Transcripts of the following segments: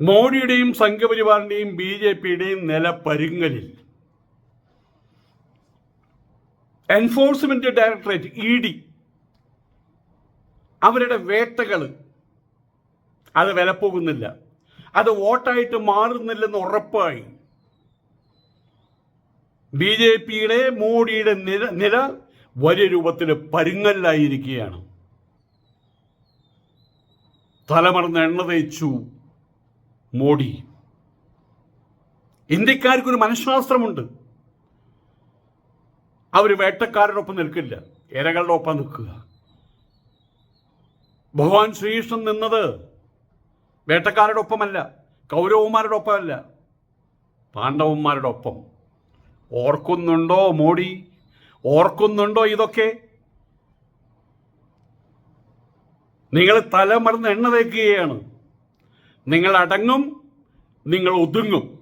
മോഡിയുടെയും സംഘപരിവാറിന്റെയും B J പിയുടെയും നില പരുങ്ങലിൽ എൻഫോഴ്സ്മെന്റ് ഡയറക്ടറേറ്റ് ഇ ഡി അവരുടെ വേട്ടകൾ അത് വിലപ്പോകുന്നില്ല. അത് വോട്ടായിട്ട് മാറുന്നില്ലെന്ന് ഉറപ്പായി. ബി ജെ പിയുടെ മോഡിയുടെ നില നില വലിയ രൂപത്തിൽ പരുങ്ങലിലായിരിക്കുകയാണ്. തലമറന്ന് എണ്ണ തേച്ചു. മോഡി. ഇന്ത്യക്കാർക്കൊരു മനഃശാസ്ത്രമുണ്ട്. അവർ വേട്ടക്കാരുടെ ഒപ്പം നിൽക്കില്ല. ഇരകളുടെ ഒപ്പം നിൽക്കുക. ഭഗവാൻ ശ്രീകൃഷ്ണൻ നിന്നത് വേട്ടക്കാരുടെ ഒപ്പമല്ല കൗരവന്മാരുടെ ഒപ്പമല്ല പാണ്ഡവന്മാരുടെ ഒപ്പം. ഓർക്കുന്നുണ്ടോ മോഡി? ഓർക്കുന്നുണ്ടോ ഇതൊക്കെ? നിങ്ങൾ തലമറന്ന് എണ്ണ തേക്കുകയാണ്. നിങ്ങൾ അടങ്ങും നിങ്ങൾ ഒതുങ്ങും.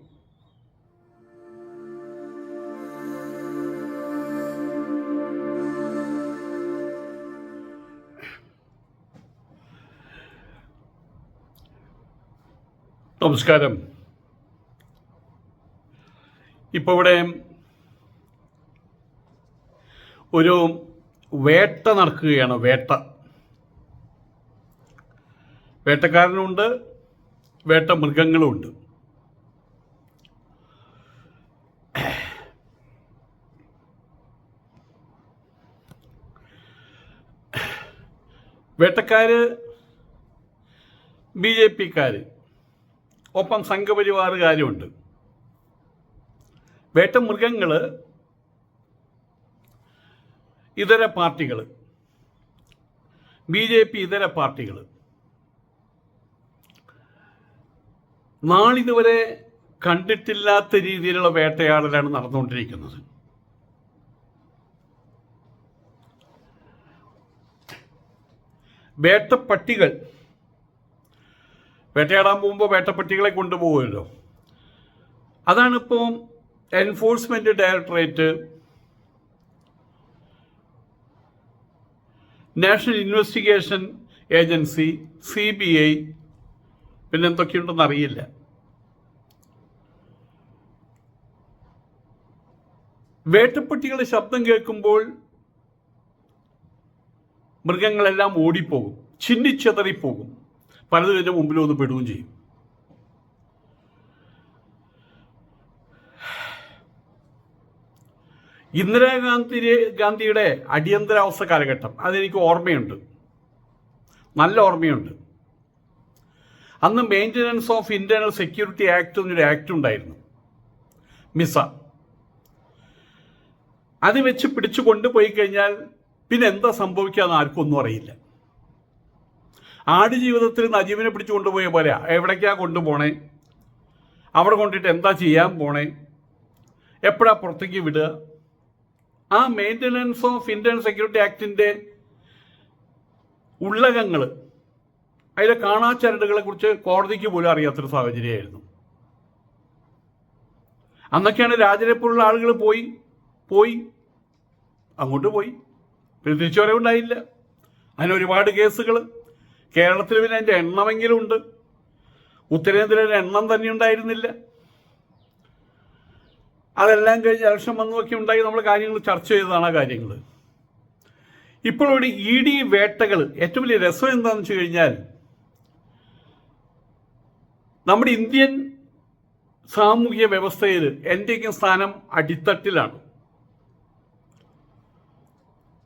നമസ്കാരം. ഇപ്പോൾ ഇവിടെ ഒരു വേട്ട നടക്കുകയാണ് വേട്ട. വേട്ടക്കാരനുണ്ട് വേട്ട മൃഗങ്ങളുമുണ്ട്. വേട്ടക്കാര് ബി ജെ പിക്കാര് ഒപ്പം സംഘപരിവാറുകാരുമുണ്ട് വേട്ട മൃഗങ്ങൾ ഇതര പാർട്ടികൾ ബി ജെ പി ഇതര പാർട്ടികൾ നാളിതുവരെ കണ്ടിട്ടില്ലാത്ത രീതിയിലുള്ള വേട്ടയാടലാണ് നടന്നുകൊണ്ടിരിക്കുന്നത്. വേട്ടപ്പട്ടികൾ. വേട്ടയാടാൻ പോകുമ്പോൾ വേട്ടപ്പട്ടികളെ കൊണ്ടുപോകുമല്ലോ. അതാണിപ്പോൾ enforcement directorate national investigation agency C B I പിന്നെ എന്തൊക്കെയുണ്ടെന്ന് അറിയില്ല വേട്ടപ്പെട്ടികളുടെ ശബ്ദം കേൾക്കുമ്പോൾ മൃഗങ്ങളെല്ലാം ഓടിപ്പോകും ചിന്നിച്ചെതറിപ്പോകും പലതും എന്റെ മുമ്പിൽ ഒന്ന് പെടുകയും ചെയ്യും. ഇന്ദിരാഗാന്ധി ഗാന്ധിയുടെ അടിയന്തരാവസ്ഥ കാലഘട്ടം അതെനിക്ക് ഓർമ്മയുണ്ട്. നല്ല ഓർമ്മയുണ്ട്. അന്ന് maintenance of internal security act എന്നൊരു ആക്ട് ഉണ്ടായിരുന്നു. മിസ. അത് വെച്ച് പിടിച്ചു കൊണ്ടുപോയി കഴിഞ്ഞാൽ പിന്നെ എന്താ സംഭവിക്കാന്ന് ആർക്കും ഒന്നും അറിയില്ല. ആടുജീവിതത്തിൽ നജീബിനെ പിടിച്ചു കൊണ്ടുപോയ പോലെ എവിടേക്കാ കൊണ്ടുപോണേ അവിടെ കൊണ്ടിട്ട് എന്താ ചെയ്യാൻ പോണേ? എപ്പോഴാ പുറത്തേക്ക് വിടുക? ആ മെയിന്റനൻസ് ഓഫ് ഇന്ത്യൻ സെക്യൂരിറ്റി ആക്ടിന്റെ ഉള്ളകങ്ങൾ അതിലെ കാണാ ചരടുകളെ കുറിച്ച് കോടതിക്ക് പോലും അറിയാത്തൊരു സാഹചര്യമായിരുന്നു. അന്നൊക്കെയാണ് രാജനെപ്പോലുള്ള ആളുകൾ പോയി പോയി അങ്ങോട്ട് പോയി. പിന്നെ തിരിച്ചുവരവുണ്ടായില്ല അതിന് ഒരുപാട് കേസുകൾ കേരളത്തിൽ പിന്നെ അതിന്റെ എണ്ണമെങ്കിലും ഉണ്ട്. ഉത്തരേന്ത്യയിൽ എണ്ണം തന്നെ ഉണ്ടായിരുന്നില്ല. അതെല്ലാം കഴിഞ്ഞ് ഇലക്ഷൻ വന്നതൊക്കെ ഉണ്ടായി നമ്മൾ കാര്യങ്ങൾ ചർച്ച ചെയ്തതാണ് ആ കാര്യങ്ങൾ ഇപ്പോഴൊരു ഇ ഡി വേട്ടകൾ ഏറ്റവും വലിയ രസം എന്താണെന്ന് വെച്ച് കഴിഞ്ഞാൽ നമ്മുടെ ഇന്ത്യൻ സാമൂഹ്യ വ്യവസ്ഥയിൽ എന്റെയൊക്കെ സ്ഥാനം അടിത്തട്ടിലാണ്.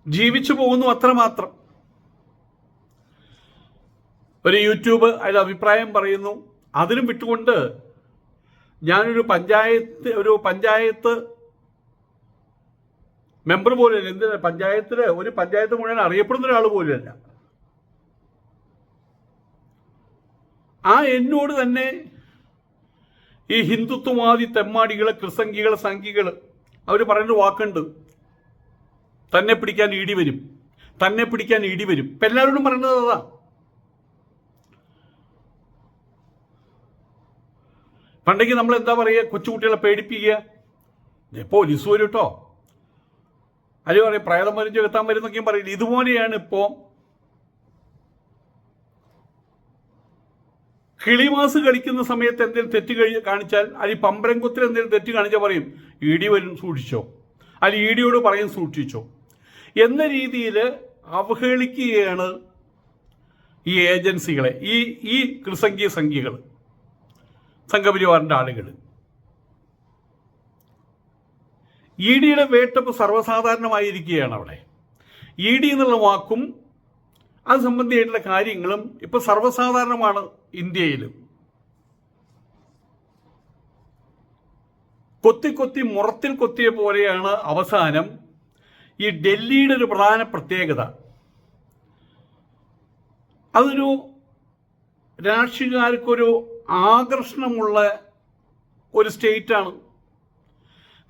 ജീവിച്ചു പോകുന്നു അത്രമാത്രം ഒരു യൂട്യൂബ് അതിൽ അഭിപ്രായം പറയുന്നു. അതിനും വിട്ടുകൊണ്ട് ഞാനൊരു പഞ്ചായത്ത് ഒരു പഞ്ചായത്ത് മെമ്പർ പോലും എന്തിനാ? പഞ്ചായത്തിലെ ഒരു പഞ്ചായത്ത് മുഴുവൻ അറിയപ്പെടുന്ന ഒരാൾ പോലുമല്ല ആ എന്നോട് തന്നെ ഈ ഹിന്ദുത്വവാദി തെമ്മാടികൾ ക്രിസംഗികൾ സംഘികൾ അവർ പറയുന്ന വാക്കുണ്ട്. തന്നെ പിടിക്കാൻ ഇടി വരും. തന്നെ പിടിക്കാൻ ഇടി വരും. ഇപ്പം എല്ലാവരോടും പറയുന്നത് അതാ. പണ്ടെങ്കിൽ നമ്മൾ എന്താ പറയുക? കൊച്ചുകുട്ടികളെ പേടിപ്പിക്കുക. പോലീസ് വരും കേട്ടോ അല്ലെങ്കിൽ പറയും? പ്രേതം വരും ചെലുത്താൻ വരും എന്നൊക്കെയും പറയില്ല? ഇതുപോലെയാണ് ഇപ്പോൾ കിളിമാസ് കളിക്കുന്ന സമയത്ത് എന്തെങ്കിലും തെറ്റ് കഴി കാണിച്ചാൽ അല്ലെങ്കിൽ പമ്പരംകുത്തിൽ എന്തെങ്കിലും തെറ്റ് കാണിച്ചാൽ പറയും ഇ ഡി വരും സൂക്ഷിച്ചോ. അല്ലെങ്കിൽ ഇ ഡിയോട് പറയും സൂക്ഷിച്ചോ. എന്ന രീതിയിൽ അവഹേളിക്കുകയാണ് ഈ ഏജൻസികളെ ഈ ഈ കൃസംഖ്യ സംഖ്യകൾ സംഘപരിവാറിന്റെ ആളുകൾ. ഇ ഡിയുടെ വേട്ടപ്പ് സർവസാധാരണമായിരിക്കുകയാണ് അവിടെ. ഇ ഡി എന്നുള്ള വാക്കും അത് സംബന്ധിയായിട്ടുള്ള കാര്യങ്ങളും ഇപ്പൊ സർവസാധാരണമാണ് ഇന്ത്യയിലും. കൊത്തി കൊത്തി മുറത്തിൽ കൊത്തിയ പോലെയാണ് അവസാനം ഈ ഡൽഹിയുടെ ഒരു പ്രധാന പ്രത്യേകത. അതൊരു രാഷ്ട്രീയക്കാർക്കൊരു ആകർഷണമുള്ള ഒരു സ്റ്റേറ്റാണ്.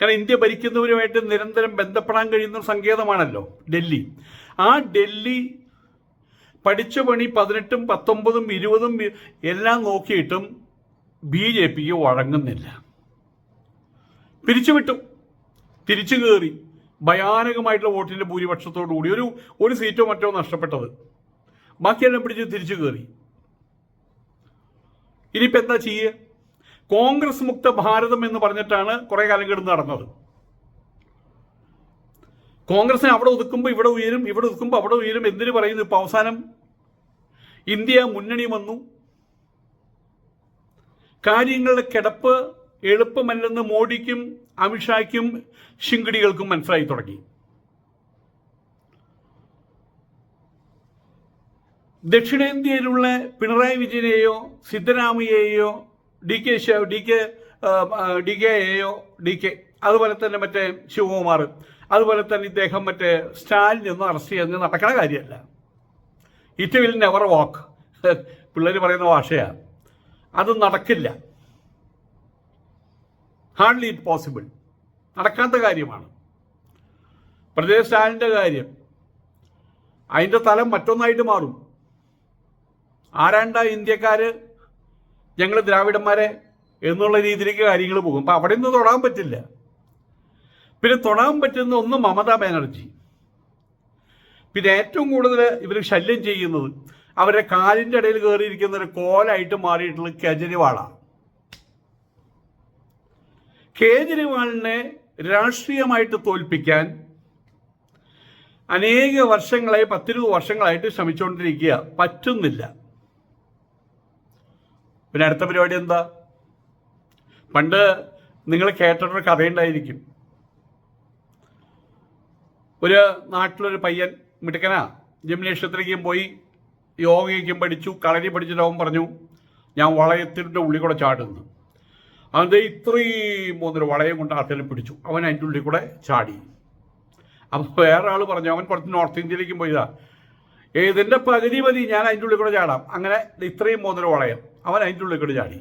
കാരണം ഇന്ത്യ ഭരിക്കുന്നവരുമായിട്ട് നിരന്തരം ബന്ധപ്പെടാൻ കഴിയുന്ന സങ്കേതമാണല്ലോ ഡൽഹി. ആ ഡൽഹി പഠിച്ച പണി പതിനെട്ടും പത്തൊമ്പതും ഇരുപതും എല്ലാം നോക്കിയിട്ടും ബി ജെ പിക്ക് വഴങ്ങുന്നില്ല. പിരിച്ചുവിട്ടു. തിരിച്ചു കയറി ഭയാനകമായിട്ടുള്ള വോട്ടിന്റെ ഭൂരിപക്ഷത്തോടു കൂടി ഒരു ഒരു സീറ്റോ മറ്റോ നഷ്ടപ്പെട്ടത്. ബാക്കിയെല്ലാം പിടിച്ച് തിരിച്ചു കയറി ഇനിയിപ്പോൾ എന്താ ചെയ്യുക കോൺഗ്രസ് മുക്ത ഭാരതം എന്ന് പറഞ്ഞിട്ടാണ് കുറേ കാലം കിടന്ന് നടന്നത്. കോൺഗ്രസിനെ അവിടെ ഒതുക്കുമ്പോൾ ഇവിടെ ഉയരും ഇവിടെ ഒതുക്കുമ്പോൾ അവിടെ ഉയരും എന്തിനു പറയുന്നു ഇപ്പോൾ അവസാനം? ഇന്ത്യ മുന്നണി വന്നു. കാര്യങ്ങളുടെ കിടപ്പ് എളുപ്പമല്ലെന്ന് മോഡിക്കും അമിത്ഷായ്ക്കും ശിങ്കിടികൾക്കും മനസ്സിലായി തുടങ്ങി. ദക്ഷിണേന്ത്യയിലുള്ള പിണറായി വിജയനെയോ സിദ്ധരാമയ്യയെയോ D K D K D കെയെയോ D K അതുപോലെ തന്നെ മറ്റേ ശിവകുമാർ അതുപോലെ തന്നെ ഇദ്ദേഹം മറ്റേ സ്റ്റാലിൻ സ്റ്റാലിനൊന്നും അറസ്റ്റ് ചെയ്യുന്ന നടക്കണ കാര്യമല്ല. ഇറ്റ് വിൽ നെവർ വാക്ക് പിള്ളേർ പറയുന്ന ഭാഷയാണ് അത് നടക്കില്ല. ഹാർഡ്ലി ഇറ്റ് പോസിബിൾ നടക്കാത്ത കാര്യമാണ്. പ്രദേശ് സ്റ്റാലിന്റെ കാര്യം. അതിന്റെ തലം മറ്റൊന്നായിട്ട് മാറും. ആരാണ്ട ഇന്ത്യക്കാർ ഞങ്ങൾ ദ്രാവിഡന്മാരെ എന്നുള്ള രീതിയിലേക്ക് കാര്യങ്ങൾ പോകും. അപ്പം അവിടെ നിന്ന് തൊടാൻ പറ്റില്ല. പിന്നെ തൊടാൻ പറ്റുന്ന ഒന്ന് മമതാ ബാനർജി. പിന്നെ ഏറ്റവും കൂടുതൽ ഇവർ ശല്യം ചെയ്യുന്നത് അവരുടെ കാലിന്റെ ഇടയിൽ കയറിയിരിക്കുന്ന ഒരു കോലായിട്ട് മാറിയിട്ടുള്ള കെജ്രിവാളാണ് കേജ്രിവാളിനെ രാഷ്ട്രീയമായിട്ട് തോൽപ്പിക്കാൻ അനേക വർഷങ്ങളായി പത്തിരുപത് വർഷങ്ങളായിട്ട് ശ്രമിച്ചുകൊണ്ടിരിക്കുക പറ്റുന്നില്ല. പിന്നെ അടുത്ത പരിപാടി എന്താ? പണ്ട് നിങ്ങൾ കേട്ടിട്ടൊരു കഥയുണ്ടായിരിക്കും. ഒരു നാട്ടിലൊരു പയ്യൻ മിടുക്കനാ ജിംനേഷ്യത്തിലേക്കും പോയി യോഗയ്ക്കും പഠിച്ചു കളരി പഠിച്ചിട്ട് അവൻ പറഞ്ഞു ഞാൻ വളയത്തിന്റെ ഉള്ളിൽ കൂടെ ചാടുന്നു. അത് ഇത്രയും മൂന്നൊരു വളയം കൊണ്ട് ആട്ടിലും പിടിച്ചു. അവൻ അതിന്റെ ഉള്ളിൽ കൂടെ ചാടി. അപ്പോൾ വേറെ ആൾ പറഞ്ഞു അവൻ കുറച്ച് നോർത്ത് ഇന്ത്യയിലേക്കും പോയതാ. ഇതിന്റെ പകുതി മതി ഞാൻ അതിന്റെ ഉള്ളിൽ കൂടെ ചാടാം. അങ്ങനെ ഇത്രയും മൂന്നൊരു വളയം അവൻ അതിന്റെ ഉള്ളിൽ കൂടെ ചാടി.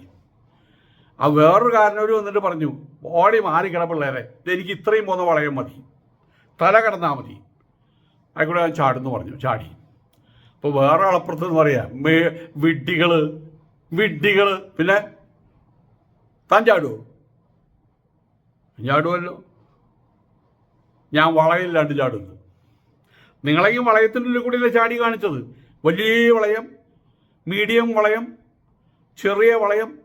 ആ വേറൊരു കാരണവർ വന്നിട്ട് പറഞ്ഞു ഓടി മാറി കിടപ്പിള്ളേരെ എനിക്ക് ഇത്രയും മൂന്ന് വളയം മതി. തല കിടന്നാൽ മതി. ആയിക്കൂടെ ഞാൻ ചാടുന്നു പറഞ്ഞു ചാടി. അപ്പോൾ വേറെ ആളപ്പുറത്ത് എന്ന് പറയാ മേ വിഡ്ഢികൾ വിഡ്ഢികൾ പിന്നെ താൻ ചാടുവോ? ചാടുമല്ലോ ഞാൻ വളയില്ലാണ്ട് ചാടുന്നു. നിങ്ങളെയും വളയത്തിന്റെ ഉള്ളിൽ കൂടിയല്ലേ ചാടി കാണിച്ചത്? വലിയ വളയം മീഡിയം വളയം ചെറിയ വളയം.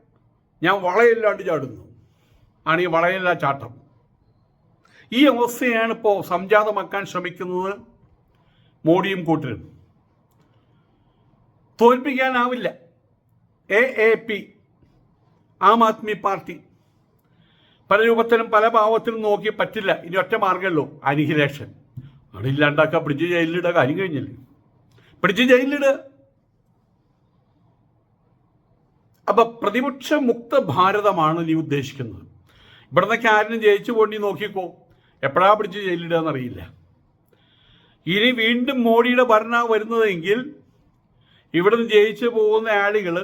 ഞാൻ വളയില്ലാണ്ട് ചാടുന്നു. ആണ് ഈ വളയില്ലാ ചാട്ടം. ഈ അവസ്ഥയാണ് ഇപ്പോൾ സംജാതമാക്കാൻ ശ്രമിക്കുന്നത് മോഡിയും കൂട്ടരും. തോൽപ്പിക്കാനാവില്ല. A A P Aam Aadmi party. പല രൂപത്തിലും പല ഭാവത്തിലും നോക്കി പറ്റില്ല. ഇനി ഒറ്റ മാർഗമല്ലോ അനിഹിലേഷൻ. അവിടെ ഇല്ലാണ്ടാക്കുക പിടിച്ച് ജയിലിലിടുക കാര്യം കഴിഞ്ഞില്ലേ? പിടിച്ച് ജയിലിലിടുക അപ്പൊ പ്രതിപക്ഷ മുക്ത ഭാരതമാണ് നീ ഉദ്ദേശിക്കുന്നത്. ഇവിടുന്നൊക്കെ ആരും ജയിച്ചു പോണ്ടി നോക്കിക്കോ. എപ്പോഴാ പിടിച്ച് ജയിലിടുക എന്നറിയില്ല ഇനി വീണ്ടും മോഡിയുടെ ഭരണ വരുന്നതെങ്കിൽ ഇവിടുന്ന് ജയിച്ച് പോകുന്ന ആളുകൾ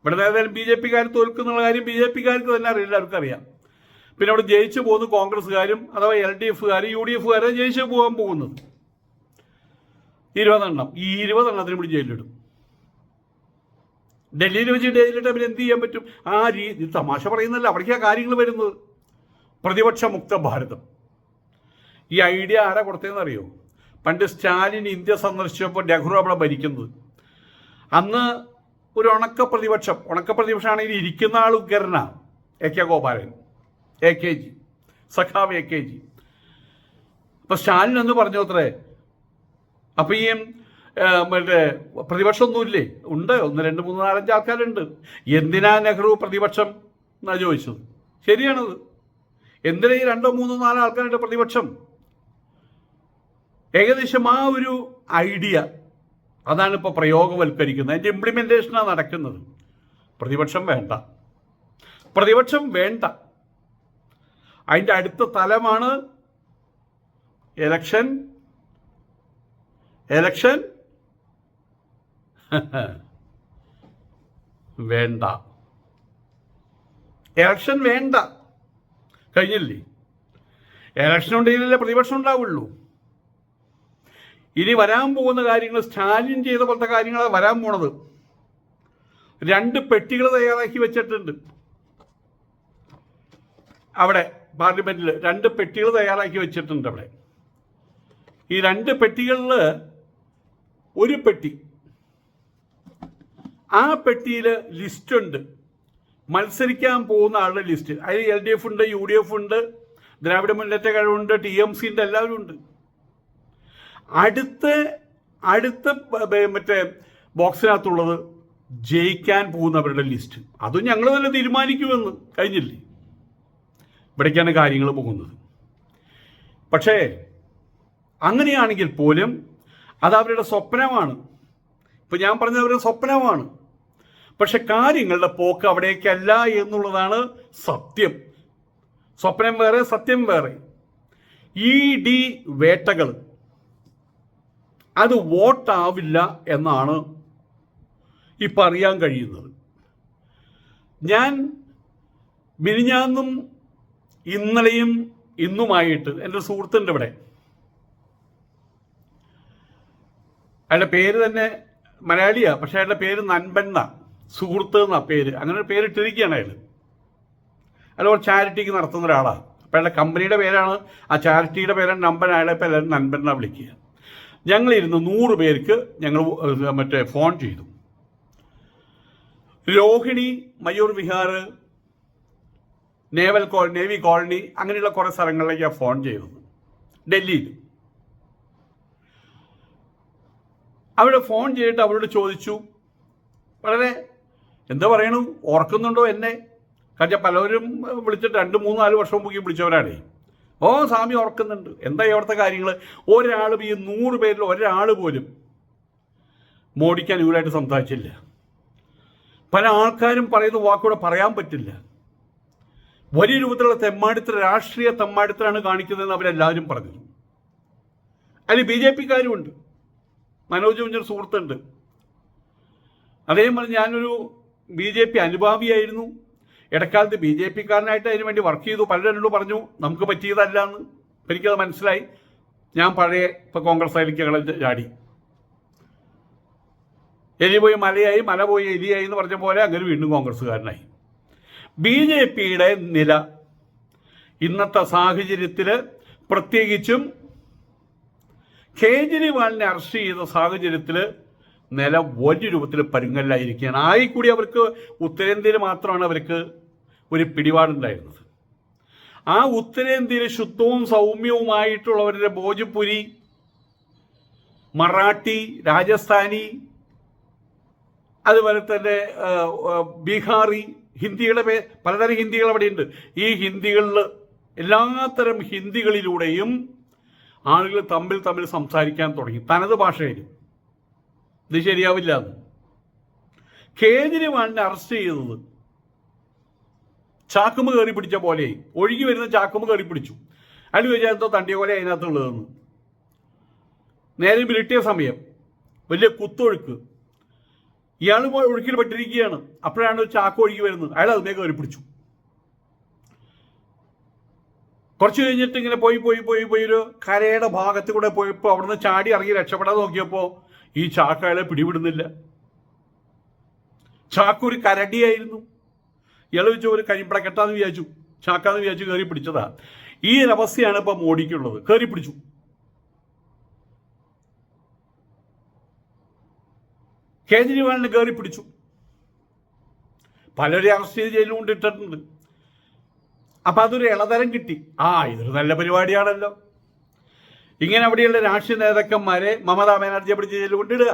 ഇവിടുന്ന് ഏതായാലും ബി ജെ പിക്കാർ തോൽക്കുന്നുള്ള കാര്യം ബി ജെ പിക്കാർക്ക് തന്നെ അറിയില്ല അവർക്കറിയാം പിന്നെ അവിടെ ജയിച്ച് പോകുന്ന കോൺഗ്രസ്സുകാരും അഥവാ എൽ ഡി എഫുകാരും യു ഡി എഫുകാരും ജയിച്ചു പോകാൻ പോകുന്നത്. ഇരുപതെണ്ണം. ഈ ഇരുപതെണ്ണത്തിന് കൂടി ജയിലിടും ഡൽഹിയിൽ വെച്ച് ജയിലിട്ട് പിന്നെ എന്ത് ചെയ്യാൻ പറ്റും? ആ രീതി തമാശ പറയുന്നല്ല അവിടേക്കാ കാര്യങ്ങൾ വരുന്നത്. പ്രതിപക്ഷ മുക്ത ഭാരതം. ഈ ഐഡിയ ആരാ കൊടുത്തതെന്ന് അറിയോ പണ്ട് സ്റ്റാലിൻ ഇന്ത്യ സന്ദർശിച്ചപ്പോൾ നെഹ്റു അവിടെ ഭരിക്കുന്നത്. അന്ന് ഒരു ഉണക്ക പ്രതിപക്ഷം ഉണക്ക പ്രതിപക്ഷമാണെങ്കിൽ ഇരിക്കുന്ന ആൾ ഉഗ്രന A K Gopalan A K G സഖാവ് എ കെ ജി. അപ്പൊ സ്റ്റാലിൻ എന്ന് പറഞ്ഞു അത്രേ അപ്പൊ ഈ മറ്റേ പ്രതിപക്ഷമൊന്നുമില്ലേ? ഉണ്ട് ഒന്ന് രണ്ട് മൂന്ന് നാലഞ്ച് ആൾക്കാരുണ്ട്. എന്തിനാ നെഹ്റു പ്രതിപക്ഷം എന്നാ ചോദിച്ചത്? ശരിയാണത്. എന്തിനാ ഈ രണ്ടോ മൂന്നോ നാലോ ആൾക്കാരുടെ പ്രതിപക്ഷം? ഏകദേശം ആ ഒരു ഐഡിയ അതാണ് ഇപ്പോൾ പ്രയോഗവൽക്കരിക്കുന്നത്. അതിന്റെ ഇംപ്ലിമെന്റേഷനാണ് നടക്കുന്നത്. പ്രതിപക്ഷം വേണ്ട. പ്രതിപക്ഷം വേണ്ട. അതിന്റെ അടുത്ത തലമാണ് എലക്ഷൻ എലക്ഷൻ വേണ്ട. എലക്ഷൻ വേണ്ട. കഴിഞ്ഞില്ലേ? എലക്ഷൻ ഉണ്ടെങ്കിലല്ലേ പ്രതിപക്ഷം ഉണ്ടാവുള്ളൂ. ഇനി വരാൻ പോകുന്ന കാര്യങ്ങൾ സ്റ്റാലിൻ ചെയ്ത പോലത്തെ കാര്യങ്ങളാണ് വരാൻ പോണത്. രണ്ട് പെട്ടികൾ തയ്യാറാക്കി വെച്ചിട്ടുണ്ട്. അവിടെ പാർലമെന്റിൽ രണ്ട് പെട്ടികൾ തയ്യാറാക്കി വെച്ചിട്ടുണ്ട് അവിടെ. ഈ രണ്ട് പെട്ടികളിൽ ഒരു പെട്ടി. ആ പെട്ടിയിൽ ലിസ്റ്റ് ഉണ്ട് മത്സരിക്കാൻ പോകുന്ന ആളുടെ ലിസ്റ്റ്. അതിൽ എൽ ഡി എഫ് ഉണ്ട് യു ഡി എഫ് ഉണ്ട് ദ്രാവിഡ മുന്നേറ്റ കഴിവുണ്ട് ടി എം സിന്റെ എല്ലാവരും ഉണ്ട് അടുത്ത അടുത്ത മറ്റേ ബോക്സിനകത്തുള്ളത് ജയിക്കാൻ പോകുന്നവരുടെ ലിസ്റ്റ്. അതും ഞങ്ങൾ തന്നെ തീരുമാനിക്കുമെന്ന് കഴിഞ്ഞില്ലേ? ഇവിടേക്കാണ് കാര്യങ്ങൾ പോകുന്നത്. പക്ഷേ അങ്ങനെയാണെങ്കിൽ പോലും അത് അവരുടെ സ്വപ്നമാണ്. ഇപ്പം ഞാൻ പറഞ്ഞത് അവരുടെ സ്വപ്നമാണ്. പക്ഷെ കാര്യങ്ങളുടെ പോക്ക് അവിടേക്കല്ല എന്നുള്ളതാണ് സത്യം. സ്വപ്നം വേറെ സത്യം വേറെ. ഇ ഡി വേട്ടകൾ അത് വോട്ടാവില്ല എന്നാണ് ഇപ്പം അറിയാൻ കഴിയുന്നത്. ഞാൻ മിനിഞ്ഞാന്നും ഇന്നലെയും ഇന്നുമായിട്ട് എന്റെ സുഹൃത്തുണ്ട് ഇവിടെ അയാളുടെ പേര് തന്നെ മലയാളിയാ പക്ഷെ അയാളുടെ പേര് നൻപെണ്ണ സുഹൃത്ത് എന്നാ പേര്. അങ്ങനെ ഒരു പേരിട്ടിരിക്കുകയാണ് അയാൾ അയാൾ ഒരു ചാരിറ്റിക്ക് നടത്തുന്ന ഒരാളാണ് അപ്പോൾ അയാളുടെ കമ്പനിയുടെ പേരാണ് ആ ചാരിറ്റിയുടെ പേരാണ് നമ്പൻ അയാളെ ഇപ്പോൾ എല്ലാവരും നൻപെണ്ണ വിളിക്കുക. ഞങ്ങളിരുന്ന് നൂറ് പേർക്ക് ഞങ്ങൾ മറ്റേ ഫോൺ ചെയ്തു. രോഹിണി മയൂർ വിഹാർ നേവൽ കോ നേവി കോളനി അങ്ങനെയുള്ള കുറേ സ്ഥലങ്ങളിലേക്കാണ് ഫോൺ ചെയ്തത്. ഡൽഹിയിൽ അവിടെ ഫോൺ ചെയ്തിട്ട് അവരോട് ചോദിച്ചു വളരെ എന്താ പറയണു? ഓർക്കുന്നുണ്ടോ എന്നെ? കാരണം പലരും വിളിച്ചിട്ട് രണ്ട് മൂന്ന് നാല് വർഷം മുമ്പ് വിളിച്ചവരാണേ. ഓ സ്വാമി ഓർക്കുന്നുണ്ട്. എന്താ ഇവിടുത്തെ കാര്യങ്ങൾ ഒരാളും ഈ നൂറ് പേരിൽ ഒരാൾ പോലും മോടിക്കാൻ ഇവരായിട്ട് സംസാരിച്ചില്ല. പല ആൾക്കാരും പറയുന്ന വാക്കൂടെ പറയാൻ പറ്റില്ല. വലിയ രൂപത്തിലുള്ള തെമ്മാടിത്തര രാഷ്ട്രീയ തെമ്മാടിത്തരാണ് കാണിക്കുന്നതെന്ന് അവരെല്ലാവരും പറഞ്ഞു. അതിൽ ബി ജെ പിക്കാരും ഉണ്ട്. മനോജ് കുഞ്ഞൊരു സുഹൃത്തുണ്ട്. അദ്ദേഹം പറഞ്ഞു ഞാനൊരു ബി ജെ പി അനുഭാവിയായിരുന്നു. ഇടക്കാലത്ത് ബി ജെ പിക്കാരനായിട്ട് അതിനു വേണ്ടി വർക്ക് ചെയ്തു. പലരും പറഞ്ഞു നമുക്ക് പറ്റിയതല്ല എന്ന്. എനിക്കത് മനസ്സിലായി. ഞാൻ പഴയ ഇപ്പോൾ കോൺഗ്രസ് ആയിരിക്കും ഞങ്ങളെ ചാടി. എലി പോയി മലയായി മല പോയി എലിയായി എന്ന് പറഞ്ഞ പോലെ അങ്ങനെ വീണ്ടും കോൺഗ്രസ്സുകാരനായി. ബി ജെ പിയുടെ നില ഇന്നത്തെ സാഹചര്യത്തിൽ പ്രത്യേകിച്ചും കേജ്രിവാളിനെ അറസ്റ്റ് ചെയ്ത സാഹചര്യത്തിൽ നില വലിയ രൂപത്തിൽ പരുങ്ങല്ലായിരിക്കുകയാണ്. ആയി കൂടി അവർക്ക് ഉത്തരേന്ത്യയിൽ മാത്രമാണ് അവർക്ക് ഒരു പിടിപാടുണ്ടായിരുന്നത്. ആ ഉത്തരേന്ത്യയിൽ ശുദ്ധവും സൗമ്യവുമായിട്ടുള്ളവരുടെ ഭോജ്പുരി മറാഠി രാജസ്ഥാനി അതുപോലെ തന്നെ ബീഹാറി ഹിന്ദികളെ പേ പലതരം ഹിന്ദികൾ അവിടെയുണ്ട്. ഈ ഹിന്ദികളിൽ എല്ലാത്തരം ഹിന്ദികളിലൂടെയും ആളുകൾ തമ്മിൽ തമ്മിൽ സംസാരിക്കാൻ തുടങ്ങി. തനത് ഭാഷയിൽ. ഇത് ശരിയാവില്ല. എന്ന് കേജ്രിവാളിനെ അറസ്റ്റ് ചെയ്തത്. ചാക്കുമ്പ് കയറി പിടിച്ച പോലെ ഒഴുകി വരുന്ന ചാക്കുമ്പ് കയറി പിടിച്ചു. അയാൾ ചോദിച്ചാൽ തണ്ടിയ പോലെ അതിനകത്തുള്ളതെന്ന്. നേരെ വിരട്ടിയ സമയം. വലിയ കുത്തൊഴുക്ക്. ഇയാൾ ഒഴുക്കിൽ പെട്ടിരിക്കുകയാണ് അപ്പോഴാണ് ചാക്ക് ഒഴുകി വരുന്നത്. അയാൾ അതിനെ കയറി പിടിച്ചു. കുറച്ച് കഴിഞ്ഞിട്ട് ഇങ്ങനെ പോയി പോയി പോയി പോയി ഒരു കരയുടെ ഭാഗത്ത് കൂടെ പോയപ്പോൾ അവിടുന്ന് ചാടി ഇറങ്ങി രക്ഷപ്പെടാൻ നോക്കിയപ്പോൾ ഈ ചാക്കയാളെ പിടിവിടുന്നില്ല. ചാക്ക ഒരു കരടിയായിരുന്നു. ഇയാൾ വെച്ച് ഒരു കരിമ്പടക്കെട്ടാന്ന് വിചാരിച്ചു. ചാക്കാന്ന് വിചാരിച്ചു കയറി പിടിച്ചതാ. ഈ ഒരവസ്ഥയാണ് ഇപ്പൊ മോഡിക്കുള്ളത്. കയറി പിടിച്ചു. കേജ്രിവാളിനെ കയറി പിടിച്ചു. പലരെ അറസ്റ്റ് ചെയ്ത് ജയിലിൽ കൊണ്ടിട്ടിട്ടുണ്ട്. അപ്പം അതൊരു ഇളതരം കിട്ടി. ആ ഇതൊരു നല്ല പരിപാടിയാണല്ലോ. ഇങ്ങനെ അവിടെയുള്ള രാഷ്ട്രീയ നേതാക്കന്മാരെ മമതാ ബാനർജിയെ പിടിച്ച് ജയിലിൽ കൊണ്ടിടുക.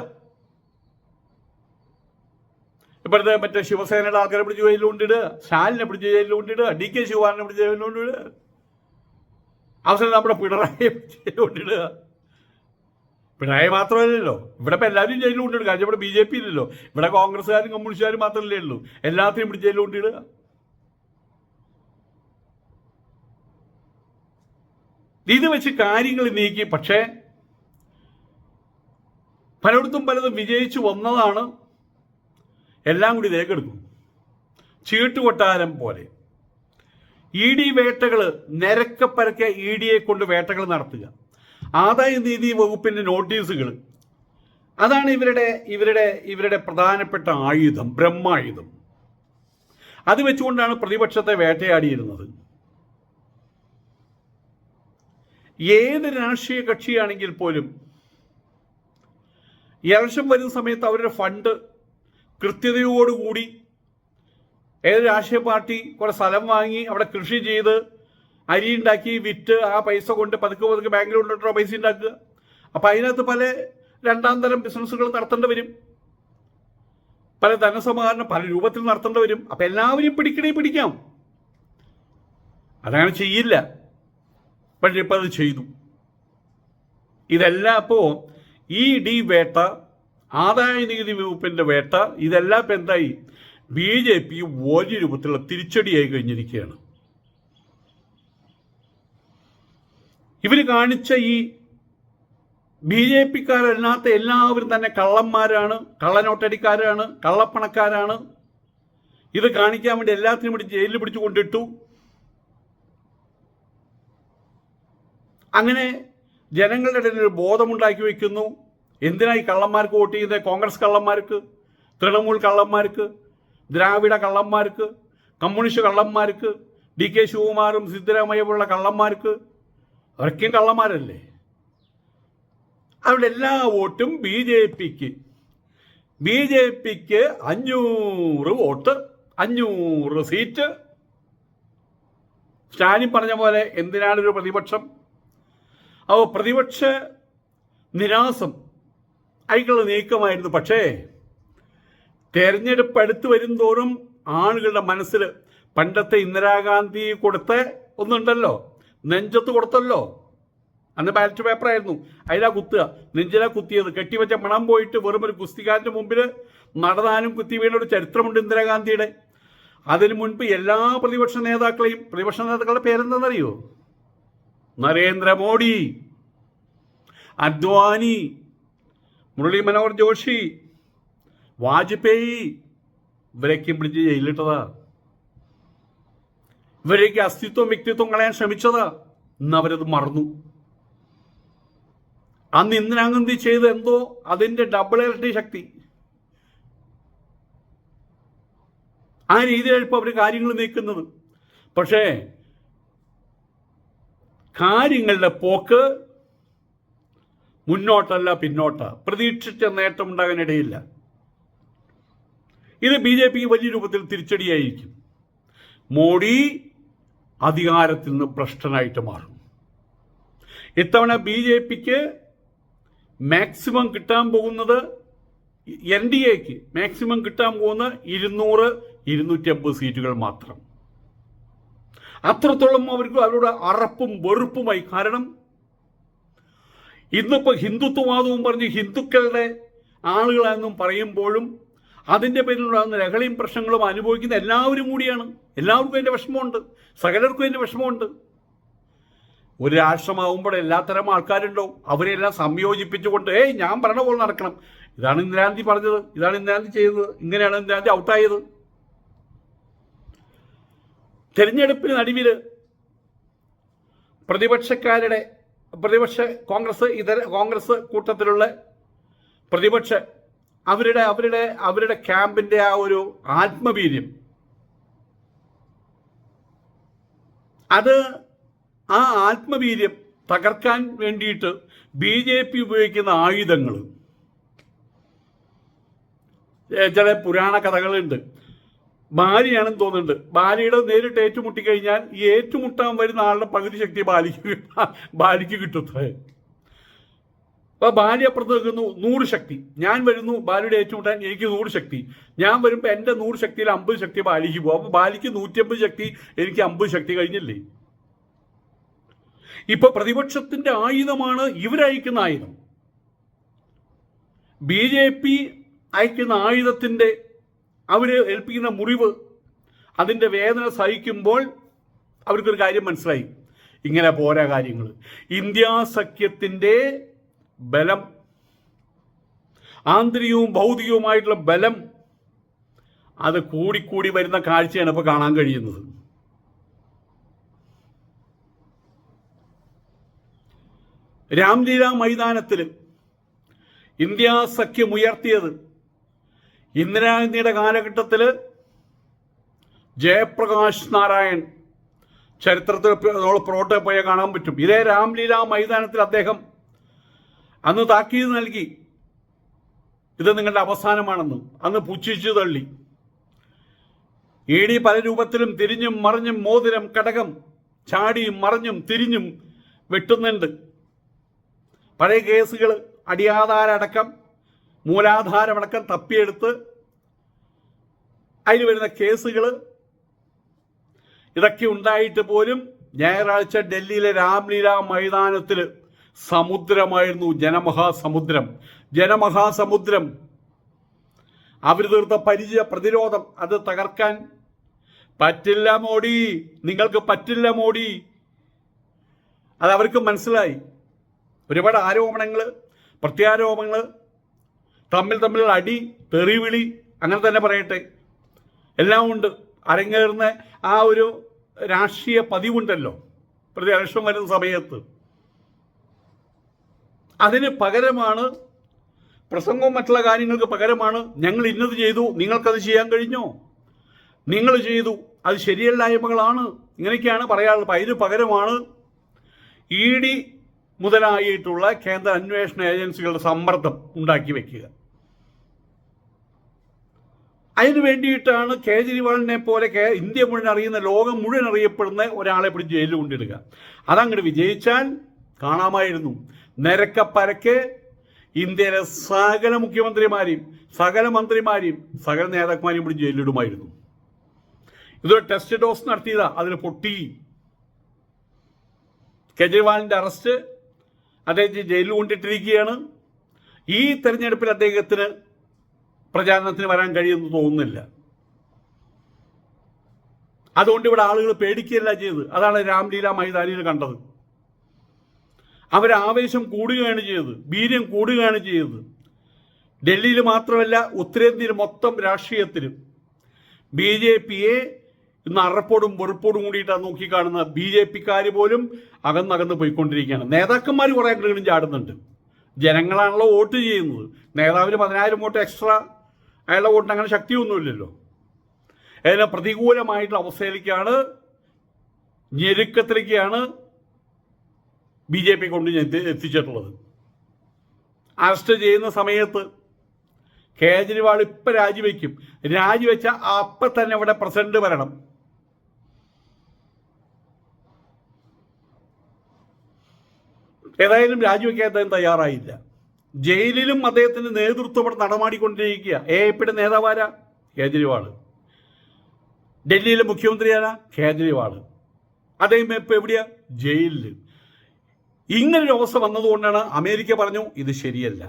ഇപ്പോഴത്തെ മറ്റേ ശിവസേനയുടെ ആൾക്കാരെ പിടിച്ച് ജയിലിൽ കൊണ്ടിടുക. സ്റ്റാലിനെ പിടിച്ച് ജയിലിൽ കൊണ്ടിടുക. ഡി കെ ശിവകുമാറിനെ പിടിച്ച് ജയിലിൽ കൊണ്ടിടുക. അവസരം നമ്മുടെ പിണറായി ജയിലിൽ കൊണ്ടിടുക. പിണറായി മാത്രമല്ലല്ലോ. ഇവിടെ ഇപ്പം എല്ലാവരും ജയിലിൽ കൊണ്ടിടുക. കാരണം ഇവിടെ ബി ജെ പി ഇല്ലല്ലോ. ഇവിടെ കോൺഗ്രസ്സുകാരും കമ്മ്യൂണിസ്റ്റുകാരും മാത്രമല്ലേ ഉള്ളൂ. എല്ലാത്തിനും പിടിച്ച് ജയിലിൽ കൊണ്ടിടുക. ഇത് വെച്ച് കാര്യങ്ങൾ നീക്കി. പക്ഷേ പലയിടത്തും പലതും വിജയിച്ചു വന്നതാണ് എല്ലാം കൂടി രേഖെടുക്കും. ചീട്ടുകൊട്ടാരം പോലെ. ഇ ഡി വേട്ടകൾ നിരക്കപ്പരക്കെ ഇ ഡിയെ കൊണ്ട് വേട്ടകൾ നടത്തുക. ആദായ നീതി വകുപ്പിന്റെ നോട്ടീസുകൾ. അതാണ് ഇവരുടെ ഇവരുടെ ഇവരുടെ പ്രധാനപ്പെട്ട ആയുധം ബ്രഹ്മായുധം. അത് വെച്ചുകൊണ്ടാണ് പ്രതിപക്ഷത്തെ വേട്ടയാടിയിരുന്നത്. ഏത് രാഷ്ട്രീയ കക്ഷിയാണെങ്കിൽ പോലും ഇലക്ഷൻ വരുന്ന സമയത്ത് അവരുടെ ഫണ്ട് കൃത്യതയോടുകൂടി ഏത് രാഷ്ട്രീയ പാർട്ടി കുറെ സ്ഥലം വാങ്ങി അവിടെ കൃഷി ചെയ്ത് അരി ഉണ്ടാക്കി വിറ്റ് ആ പൈസ കൊണ്ട് പതുക്കെ പതുക്കെ ബാങ്കിൽ കൊണ്ടിട്ടോ പൈസ ഉണ്ടാക്കുക. അപ്പം അതിനകത്ത് പല രണ്ടാം തരം ബിസിനസ്സുകൾ നടത്തേണ്ടി വരും. പല ധനസമാഹരണം പല രൂപത്തിൽ നടത്തേണ്ടി വരും. അപ്പം എല്ലാവരെയും പിടിക്കണേ പിടിക്കാം. അതങ്ങനെ ചെയ്യില്ല. പക്ഷെ ഇപ്പം അത് ചെയ്തു. ഇതെല്ലാം അപ്പോൾ ഈ ഡി വേട്ട ആദായ നികുതി വകുപ്പിന്റെ വേട്ട ഇതെല്ലാം ഇപ്പം എന്തായി? ബി ജെ പി വലിയ രൂപത്തിലുള്ള തിരിച്ചടിയായി കഴിഞ്ഞിരിക്കുകയാണ്. ഇവർ കാണിച്ച ഈ ബി ജെ പിക്കാരല്ലാത്ത എല്ലാവരും തന്നെ കള്ളന്മാരാണ് കള്ളനോട്ടടിക്കാരാണ് കള്ളപ്പണക്കാരാണ്. ഇത് കാണിക്കാൻ വേണ്ടി എല്ലാത്തിനും ജയിലിൽ പിടിച്ചു കൊണ്ടിട്ടു. അങ്ങനെ ജനങ്ങളുടെ ഇടയിൽ ഒരു ബോധമുണ്ടാക്കി വയ്ക്കുന്നു. എന്തിനായി കള്ളന്മാർക്ക് വോട്ട് ചെയ്യുന്നത്? കോൺഗ്രസ് കള്ളന്മാർക്ക് തൃണമൂൽ കള്ളന്മാർക്ക് ദ്രാവിഡ കള്ളന്മാർക്ക് കമ്മ്യൂണിസ്റ്റ് കള്ളന്മാർക്ക് ഡി കെ ശിവകുമാറും സിദ്ധരാമയ്യ പോലുള്ള കള്ളന്മാർക്ക് അവരൊക്കെയും കള്ളന്മാരല്ലേ? അവരുടെ എല്ലാ വോട്ടും ബി ജെ പിക്ക്. ബി ജെ പിക്ക് അഞ്ഞൂറ് വോട്ട് അഞ്ഞൂറ് സീറ്റ്. സ്റ്റാലിൻ പറഞ്ഞ പോലെ എന്തിനാണ് ഒരു പ്രതിപക്ഷം? അപ്പോൾ പ്രതിപക്ഷ നിരാസം അയക്കുള്ള നീക്കമായിരുന്നു. പക്ഷേ തെരഞ്ഞെടുപ്പ് അടുത്ത് വരുംതോറും ആളുകളുടെ മനസ്സിൽ പണ്ടത്തെ ഇന്ദിരാഗാന്ധി കൊടുത്ത ഒന്നുണ്ടല്ലോ നെഞ്ചത്ത് കൊടുത്തല്ലോ. അന്ന് ബാലറ്റ് പേപ്പറായിരുന്നു അതിലാ കുത്തുക നെഞ്ചിലാ കുത്തിയത്. കെട്ടിവെച്ച മണം പോയിട്ട് വെറും ഒരു കുസ്തികാരന്റെ മുമ്പിൽ നടന്നാലും കുത്തി വീണൊരു ചരിത്രമുണ്ട് ഇന്ദിരാഗാന്ധിയുടെ. അതിനു മുൻപ് എല്ലാ പ്രതിപക്ഷ നേതാക്കളെയും പ്രതിപക്ഷ നേതാക്കളുടെ പേരെന്താണെന്നറിയോ? നരേന്ദ്രമോദി അദ്വാനി മുരളി മനോഹർ ജോഷി വാജ്പേയി ഇവരൊക്കെ പിടിച്ച് ജയിലിട്ടതാ ഇവരൊക്കെ അസ്തിത്വം വ്യക്തിത്വം കളയാൻ ശ്രമിച്ചതാ. ഇന്ന് അവരത് മറന്നു. അന്ന് ഇന്ദിരാഗാന്ധി ചെയ്ത എന്തോ? അതിന്റെ ഡബിൾ ഇരട്ടി ശക്തി. ആ രീതിയിലാണ് ഇപ്പോൾ അവർ കാര്യങ്ങൾ നീക്കുന്നത്. പക്ഷേ കാര്യങ്ങളുടെ പോക്ക് മുന്നോട്ടല്ല പിന്നോട്ട. പ്രതീക്ഷിച്ച നേട്ടം ഉണ്ടാകാനിടയില്ല ഇത് ബി ജെ പിക്ക് വലിയ രൂപത്തിൽ തിരിച്ചടിയായിരിക്കും. മോഡി അധികാരത്തിൽ നിന്ന് ഭ്രഷ്ടനായിട്ട് മാറും. ഇത്തവണ ബി ജെ പിക്ക് മാക്സിമം കിട്ടാൻ പോകുന്നത് എൻ ഡി എക്ക്. മാക്സിമം കിട്ടാൻ പോകുന്ന ഇരുന്നൂറ് ഇരുന്നൂറ്റി അമ്പത് സീറ്റുകൾ മാത്രം. അത്രത്തോളം അവർക്ക് അവരുടെ അറപ്പും വെറുപ്പുമായി കാരണം. ഇന്നിപ്പോൾ ഹിന്ദുത്വവാദവും പറഞ്ഞ് ഹിന്ദുക്കളുടെ ആളുകളാണെന്നും പറയുമ്പോഴും അതിന്റെ പേരിലുണ്ടാകുന്ന ലഹളയും പ്രശ്നങ്ങളും അനുഭവിക്കുന്ന എല്ലാവരും കൂടിയാണ്. എല്ലാവർക്കും അതിന്റെ വിഷമമുണ്ട്. സകലർക്കും അതിന്റെ വിഷമമുണ്ട്. ഒരു രാഷ്ട്രമാവുമ്പോൾ എല്ലാത്തരം ആൾക്കാരുണ്ടോ അവരെല്ലാം സംയോജിപ്പിച്ചുകൊണ്ട് ഏയ് ഞാൻ പറഞ്ഞ പോലെ നടക്കണം. ഇതാണ് ഇന്ദിരാഗാന്ധി പറഞ്ഞത്. ഇതാണ് ഇന്ദിരാഗാന്ധി ചെയ്തത്. ഇങ്ങനെയാണ് ഇന്ദിരാഗാന്ധി ഔട്ടായത്. തെരഞ്ഞെടുപ്പിന് നടുവിൽ പ്രതിപക്ഷക്കാരുടെ പ്രതിപക്ഷ കോൺഗ്രസ് ഇതര കോൺഗ്രസ് കൂട്ടത്തിലുള്ള പ്രതിപക്ഷ അവരുടെ അവരുടെ അവരുടെ ക്യാമ്പിന്റെ ആ ഒരു ആത്മവീര്യം. അത് ആ ആത്മവീര്യം തകർക്കാൻ വേണ്ടിയിട്ട് ബി ജെ പി ഉപയോഗിക്കുന്ന ആയുധങ്ങൾ ചില പുരാണ കഥകളുണ്ട്. ഭാര്യയാണെന്ന് തോന്നുന്നുണ്ട്. ഭാര്യയുടെ നേരിട്ട് ഏറ്റുമുട്ടി കഴിഞ്ഞാൽ ഈ ഏറ്റുമുട്ടാൻ വരുന്ന ആളുടെ പകുതി ശക്തി ബാലിക്ക് ബാലിക്ക് കിട്ടുന്നത് അപ്പൊ ഭാര്യ അപ്പുറത്ത് നിൽക്കുന്നു നൂറ് ശക്തി. ഞാൻ വരുന്നു ബാലിയുടെ ഏറ്റുമുട്ടാൻ എനിക്ക് നൂറ് ശക്തി. ഞാൻ വരുമ്പോൾ എന്റെ നൂറ് ശക്തിയിൽ അമ്പത് ശക്തി ബാലിക്ക് പോകും. അപ്പൊ ബാലിക്ക് നൂറ്റിയമ്പത് ശക്തി എനിക്ക് അമ്പത് ശക്തി കഴിഞ്ഞില്ലേ? ഇപ്പൊ പ്രതിപക്ഷത്തിന്റെ ആയുധമാണ് ഇവരയക്കുന്ന ആയുധം. ബി ജെ പി അയക്കുന്ന ആയുധത്തിന്റെ അവർ ഏൽപ്പിക്കുന്ന മുറിവ് അതിന്റെ വേദന സഹിക്കുമ്പോൾ അവർക്കൊരു കാര്യം മനസ്സിലായി. ഇങ്ങനെ പോരാ കാര്യങ്ങൾ ഇന്ത്യ സഖ്യത്തിന്റെ ബലം ആന്തരികവും ഭൗതികവുമായിട്ടുള്ള ബലം അത് കൂടിക്കൂടി വരുന്ന കാഴ്ചയാണ് ഇപ്പോൾ കാണാൻ കഴിയുന്നത്. രാംലീല മൈതാനത്തിൽ ഇന്ത്യ സഖ്യം ഉയർത്തിയത് ഇന്ദിരാഗാന്ധിയുടെ കാലഘട്ടത്തിൽ ജയപ്രകാശ് നാരായൺ ചരിത്രത്തിൽ നമ്മൾ പോയാൽ പോയ കാണാൻ പറ്റും. ഇതേ രാംലീല മൈതാനത്തിൽ അദ്ദേഹം അന്ന് താക്കീത് നൽകി. ഇത് നിങ്ങളുടെ അവസാനമാണെന്ന് അന്ന് പുച്ഛിച്ചു തള്ളി. ഏടി പല രൂപത്തിലും തിരിഞ്ഞും മറിഞ്ഞും മോതിരം കടകം ചാടിയും മറിഞ്ഞും തിരിഞ്ഞും വെട്ടുന്നുണ്ട്. പഴയ കേസുകൾ അടിയാധാരടക്കം മൂലാധാരമടക്കം തപ്പിയെടുത്ത് അതിൽ വരുന്ന കേസുകൾ ഇതൊക്കെ ഉണ്ടായിട്ട് പോലും ഞായറാഴ്ച ഡൽഹിയിലെ രാംലീല മൈതാനത്തിൽ സമുദ്രമായിരുന്നു ജനമഹാസമുദ്രം. ജനമഹാസമുദ്രം. അവർ തീർത്ത പരിചയ പ്രതിരോധം അത് തകർക്കാൻ പറ്റില്ല മോഡി. നിങ്ങൾക്ക് പറ്റില്ല മോഡി. അത് അവർക്ക് മനസ്സിലായി. ഒരുപാട് ആരോപണങ്ങൾ പ്രത്യാരോപണങ്ങൾ തമ്മിൽ തമ്മിലുള്ള അടി തെറിവിളി അങ്ങനെ തന്നെ പറയട്ടെ. എല്ലാം ഉണ്ട്. അരങ്ങേറുന്ന ആ ഒരു രാഷ്ട്രീയ പതിവുണ്ടല്ലോ. പ്രതി ഇലക്ഷൻ വരുന്ന സമയത്ത്. അതിന് പകരമാണ് പ്രസംഗവും മറ്റുള്ള കാര്യങ്ങൾക്ക് പകരമാണ് ഞങ്ങൾ ഇന്നത് ചെയ്തു നിങ്ങൾക്കത് ചെയ്യാൻ കഴിഞ്ഞോ? നിങ്ങൾ ചെയ്തു. അത് ശരിയല്ലായ്മകളാണ് ഇങ്ങനെയൊക്കെയാണ് പറയാറുള്ളത് അപ്പം അതിന് പകരമാണ് ഇ ഡി മുതലായിട്ടുള്ള കേന്ദ്ര അന്വേഷണ ഏജൻസികളുടെ സമ്മർദ്ദം ഉണ്ടാക്കി വെക്കുക. അതിനു വേണ്ടിയിട്ടാണ് കേജ്രിവാളിനെ പോലെ ഇന്ത്യ മുഴുവൻ അറിയുന്ന ലോകം മുഴുവൻ അറിയപ്പെടുന്ന ഒരാളെ പിടിച്ച് ജയിലിൽ കൊണ്ടിടുക അതങ്ങോട്ട് വിജയിച്ചാൽ കാണാമായിരുന്നു. നിരക്കപ്പരക്ക് ഇന്ത്യയിലെ സകല മുഖ്യമന്ത്രിമാരെയും സകല മന്ത്രിമാരെയും സകല നേതാക്കന്മാരെയും പിടിച്ച് ജയിലിടുമായിരുന്നു ഇതൊരു ടെസ്റ്റ് ഡോസ് നടത്തിയതാ. അതിന് പൊട്ടി. കെജ്രിവാളിന്റെ അറസ്റ്റ് അദ്ദേഹത്തെ ജയിലിൽ കൊണ്ടിട്ടിരിക്കുകയാണ്. ഈ തെരഞ്ഞെടുപ്പിൽ അദ്ദേഹത്തിന് പ്രചാരണത്തിന് വരാൻ കഴിയുമെന്ന് തോന്നുന്നില്ല. അതുകൊണ്ട് ഇവിടെ ആളുകൾ പേടിക്കുകയല്ല ചെയ്തത്. അതാണ് രാംലീല മൈതാനിയിൽ കണ്ടത്. അവർ ആവേശം കൂടുകയാണ് ചെയ്തത്. വീര്യം കൂടുകയാണ് ചെയ്തത്. ഡൽഹിയിൽ മാത്രമല്ല ഉത്തരേന്ത്യയിൽ മൊത്തം രാഷ്ട്രീയത്തിലും. ബി ജെ പിയെ ഇന്ന് അറപ്പോടും വെറുപ്പോടും കൂടിയിട്ടാണ് നോക്കിക്കാണുന്ന ബി ജെ പിക്കാർ പോലും അകന്നകന്ന് പോയിക്കൊണ്ടിരിക്കുകയാണ്. നേതാക്കന്മാർ കുറേ അങ്ങോട്ടും ചാടുന്നുണ്ട്. ജനങ്ങളാണല്ലോ വോട്ട് ചെയ്യുന്നത്. നേതാവിന് പതിനായിരം വോട്ട് എക്സ്ട്രാ അയാളുടെ വോട്ടിന് അങ്ങനെ ശക്തിയൊന്നുമില്ലല്ലോ. അതിന് പ്രതികൂലമായിട്ടുള്ള അവസ്ഥയിലേക്കാണ് ഞെരുക്കത്തിലേക്കാണ് ബി ജെ പി കൊണ്ട് എത്തിച്ചിട്ടുള്ളത്. അറസ്റ്റ് ചെയ്യുന്ന സമയത്ത് കേജ്രിവാൾ ഇപ്പം രാജിവെക്കും. രാജിവെച്ച അപ്പം തന്നെ ഇവിടെ പ്രസിഡന്റ് വരണം. ഏതായാലും രാജിവെക്കാൻ അദ്ദേഹം തയ്യാറായില്ല. ജയിലിലും അദ്ദേഹത്തിന്റെ നേതൃത്വം നടമാടിക്കൊണ്ടിരിക്കുക എ പിയുടെ നേതാവാരാ കേജ്രിവാൾ ഡൽഹിയിലെ മുഖ്യമന്ത്രി ആരാ? കേജ്രിവാൾ അദ്ദേഹം ഇപ്പൊ എവിടെയാ? ജയിലിൽ ഇങ്ങനൊരു അവസ്ഥ വന്നതുകൊണ്ടാണ് അമേരിക്ക പറഞ്ഞു ഇത് ശരിയല്ല.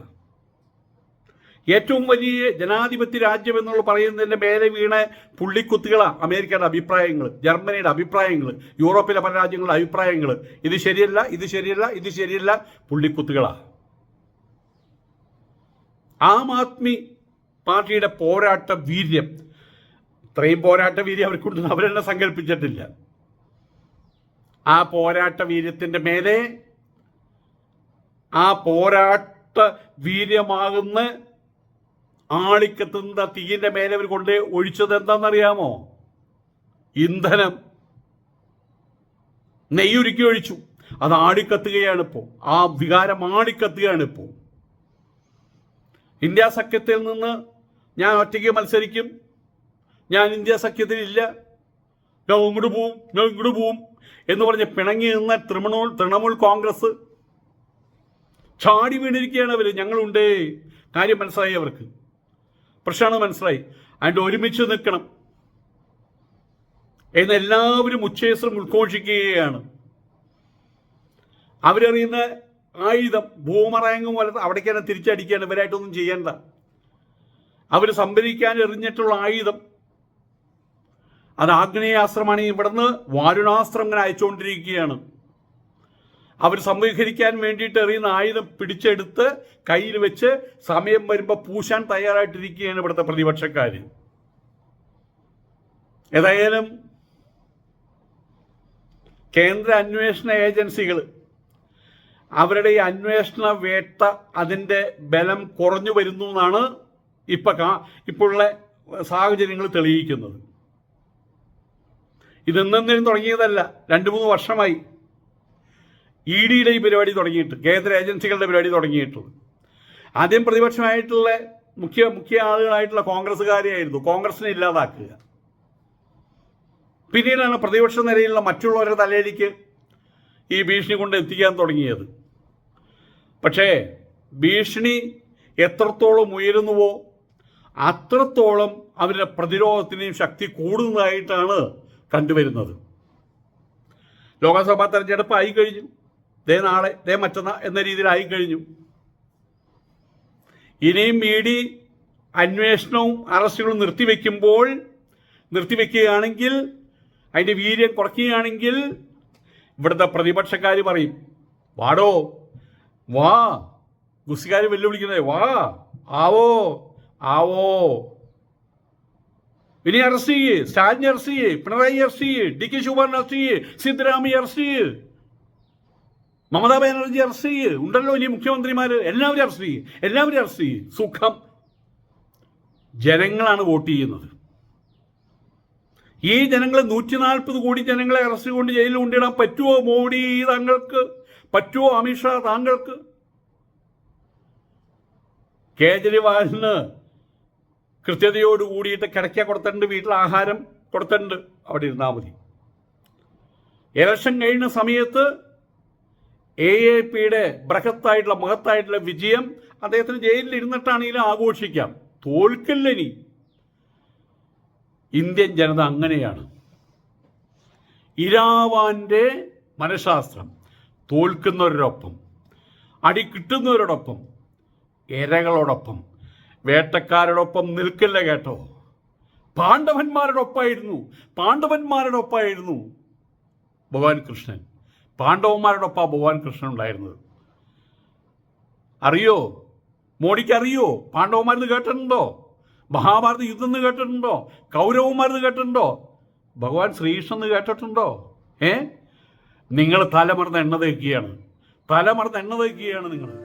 ഏറ്റവും വലിയ ജനാധിപത്യ രാജ്യം എന്നുള്ള പറയുന്നതിന്റെ മേലെ വീണ പുള്ളിക്കുത്തുകളാണ് അമേരിക്കയുടെ അഭിപ്രായങ്ങൾ ജർമ്മനിയുടെ അഭിപ്രായങ്ങൾ യൂറോപ്പിലെ പല രാജ്യങ്ങളുടെ അഭിപ്രായങ്ങൾ ഇത് ശരിയല്ല ഇത് ശരിയല്ല ഇത് ശരിയല്ല പുള്ളിക്കുത്തുകളാണ് ആം ആദ്മി പാർട്ടിയുടെ പോരാട്ട വീര്യം. ഇത്രയും പോരാട്ട വീര്യം അവർക്കുണ്ടെന്ന് അവരെന്നെ സങ്കല്പിച്ചിട്ടില്ല. ആ പോരാട്ട വീര്യത്തിന്റെ മേലെ ആ പോരാട്ട വീര്യമാകുന്ന ആളിക്കത്തുന്ന തീയിന്റെ മേലെ അവർ കൊണ്ട് ഒഴിച്ചത് എന്താണെന്നറിയാമോ? ഇന്ധനം. നെയ്യുരുക്കി ഒഴിച്ചു. അത് ആടിക്കത്തുകയാണ് ഇപ്പോൾ ആ വികാരം ആടിക്കത്തുകയാണ് ഇപ്പോൾ ഇന്ത്യ സഖ്യത്തിൽ നിന്ന് ഞാൻ ഒറ്റയ്ക്ക് മത്സരിക്കും. ഞാൻ ഇന്ത്യ സഖ്യത്തിലില്ല ഞാൻ ഇങ്ങോട്ട് പോവും. ഞാൻ ഇങ്ങോട്ട് പോവും എന്ന് പറഞ്ഞ് പിണങ്ങി നിന്ന തൃണമൂൽ തൃണമൂൽ കോൺഗ്രസ് ചാടി വീണിരിക്കുകയാണ് അവർ ഞങ്ങളുണ്ട്. കാര്യം മനസ്സിലായി അവർക്ക്. പ്രശ്നമാണ് മനസ്സിലായി. അതിന്റെ ഒരുമിച്ച് നിൽക്കണം. എന്ന് എല്ലാവരും ഉച്ചേസം ഉദ്ഘോഷിക്കുകയാണ്. അവരറിയുന്ന ആയുധം ഭൂമറയങ്ങ് പോലെ അവിടേക്ക് തന്നെ തിരിച്ചടിക്കുകയാണ്. ഇവരായിട്ടൊന്നും ചെയ്യേണ്ട. അവർ സംഭരിക്കാൻ എറിഞ്ഞിട്ടുള്ള ആയുധം. അത് ആഗ്നേയാസ്ത്രമാണ്. ഇവിടുന്ന് വാരുണാസ്ത്രം ഇങ്ങനെ അയച്ചുകൊണ്ടിരിക്കുകയാണ്. അവർ സംവീകരിക്കാൻ വേണ്ടിയിട്ട് എറിയുന്ന ആയുധം പിടിച്ചെടുത്ത് കയ്യിൽ വെച്ച് സമയം വരുമ്പോൾ പൂശാൻ തയ്യാറായിട്ടിരിക്കുകയാണ് ഇവിടുത്തെ പ്രതിപക്ഷക്കാർ ഏതായാലും കേന്ദ്ര അന്വേഷണ ഏജൻസികൾ അവരുടെ ഈ അന്വേഷണ വേട്ട അതിന്റെ ബലം കുറഞ്ഞു വരുന്നു എന്നാണ് ഇപ്പൊ ഇപ്പോഴുള്ള സാഹചര്യങ്ങൾ തെളിയിക്കുന്നത്. ഇത് തുടങ്ങിയതല്ല. രണ്ട് മൂന്ന് വർഷമായി. ഇ ഡിയുടെ ഈ പരിപാടി തുടങ്ങിയിട്ട് കേന്ദ്ര ഏജൻസികളുടെ പരിപാടി തുടങ്ങിയിട്ടുള്ളത്. ആദ്യം പ്രതിപക്ഷമായിട്ടുള്ള മുഖ്യ മുഖ്യ ആളുകളായിട്ടുള്ള കോൺഗ്രസ്സുകാരെയായിരുന്നു. കോൺഗ്രസിനെ ഇല്ലാതാക്കുക. പിന്നീടാണ് പ്രതിപക്ഷ നിരയിലുള്ള മറ്റുള്ളവരുടെ തലയിലേക്ക് ഈ ഭീഷണി കൊണ്ട് എത്തിക്കാൻ തുടങ്ങിയത്. പക്ഷേ ഭീഷണി എത്രത്തോളം ഉയരുന്നുവോ അത്രത്തോളം അവരുടെ പ്രതിരോധത്തിനെയും ശക്തി കൂടുന്നതായിട്ടാണ് കണ്ടുവരുന്നത്. ലോക്സഭാ തെരഞ്ഞെടുപ്പ് ആയി കഴിഞ്ഞു ദേ നാളെ ദേ മറ്റന്നാ എന്ന രീതിയിലായി കഴിഞ്ഞു. ഇനിയും ഇ ഡി അന്വേഷണവും അറസ്റ്റുകളും നിർത്തിവെക്കുമ്പോൾ നിർത്തിവെക്കുകയാണെങ്കിൽ അതിന്റെ വീര്യം കുറയ്ക്കുകയാണെങ്കിൽ ഇവിടുത്തെ പ്രതിപക്ഷക്കാർ പറയും വാടോ വാ ഗുസ്തിക്കാർ വെല്ലുവിളിക്കുന്നത് വാ ആവോ ആവോ. ഇനി അറസ്റ്റ് ചെയ്യേ സ്റ്റാലിനെ അറസ്റ്റ് ചെയ്യേ പിണറായി അറസ്റ്റ് ചെയ്യേ ഡി കെ ശിവകുമാറിനെ അറസ്റ്റ് ചെയ്യേ സിദ്ധരാമയ്യ അറസ്റ്റ് ചെയ്യേ. മമതാ ബാനർജി അറസ്റ്റ് ചെയ്യ്. ഉണ്ടല്ലോ ഇനി മുഖ്യമന്ത്രിമാര്. എല്ലാവരും അറസ്റ്റ് ചെയ്യ്. എല്ലാവരും അറസ്റ്റ് ചെയ്യ്. സുഖം. ജനങ്ങളാണ് വോട്ട് ചെയ്യുന്നത്. ഈ ജനങ്ങളെ നൂറ്റി നാൽപ്പത് കോടി ജനങ്ങളെ അറസ്റ്റ് കൊണ്ട് ജയിലിൽ കൊണ്ടിടാൻ പറ്റുമോ മോഡി താങ്കൾക്ക്? പറ്റുമോ അമിത്ഷാ താങ്കൾക്ക്? കേജ്രിവാളിന് കൃത്യതയോട് കൂടിയിട്ട് കിടക്ക കൊടുത്തിട്ടുണ്ട് വീട്ടിൽ ആഹാരം കൊടുത്തിട്ടുണ്ട്. അവിടെ ഇരുന്നാൽ മതി. ഇലക്ഷൻ കഴിഞ്ഞ സമയത്ത് എ എ പിയുടെ ബൃഹത്തായിട്ടുള്ള മഹത്തായിട്ടുള്ള വിജയം അദ്ദേഹത്തിന് ജയിലിൽ ഇരുന്നിട്ടാണെങ്കിലും ആഘോഷിക്കാം. തോൽക്കില്ല ഇനി ഇന്ത്യൻ ജനത അങ്ങനെയാണ്. ഇരാവാന്റെ മനഃശാസ്ത്രം തോൽക്കുന്നവരോടൊപ്പം അടി കിട്ടുന്നവരോടൊപ്പം ഇരകളോടൊപ്പം വേട്ടക്കാരോടൊപ്പം നിൽക്കില്ല കേട്ടോ. പാണ്ഡവന്മാരോടൊപ്പമായിരുന്നു പാണ്ഡവന്മാരോടൊപ്പമായിരുന്നു ഭഗവാൻ കൃഷ്ണൻ. പാണ്ഡവന്മാരോടൊപ്പം ഭഗവാൻ കൃഷ്ണൻ ഉണ്ടായിരുന്നത് അറിയോ? മോഡിക്ക് അറിയോ? പാണ്ഡവന്മാരെന്ന് കേട്ടിട്ടുണ്ടോ? മഹാഭാരത യുദ്ധം എന്ന് കേട്ടിട്ടുണ്ടോ? കൗരവന്മാരെന്ന് കേട്ടിട്ടുണ്ടോ? ഭഗവാൻ ശ്രീകൃഷ്ണൻ എന്ന് കേട്ടിട്ടുണ്ടോ? ഏ? നിങ്ങൾ തലമറന്ന് എണ്ണ തേക്കുകയാണ്. തലമറന്ന് എണ്ണ തേക്കുകയാണ് നിങ്ങൾ.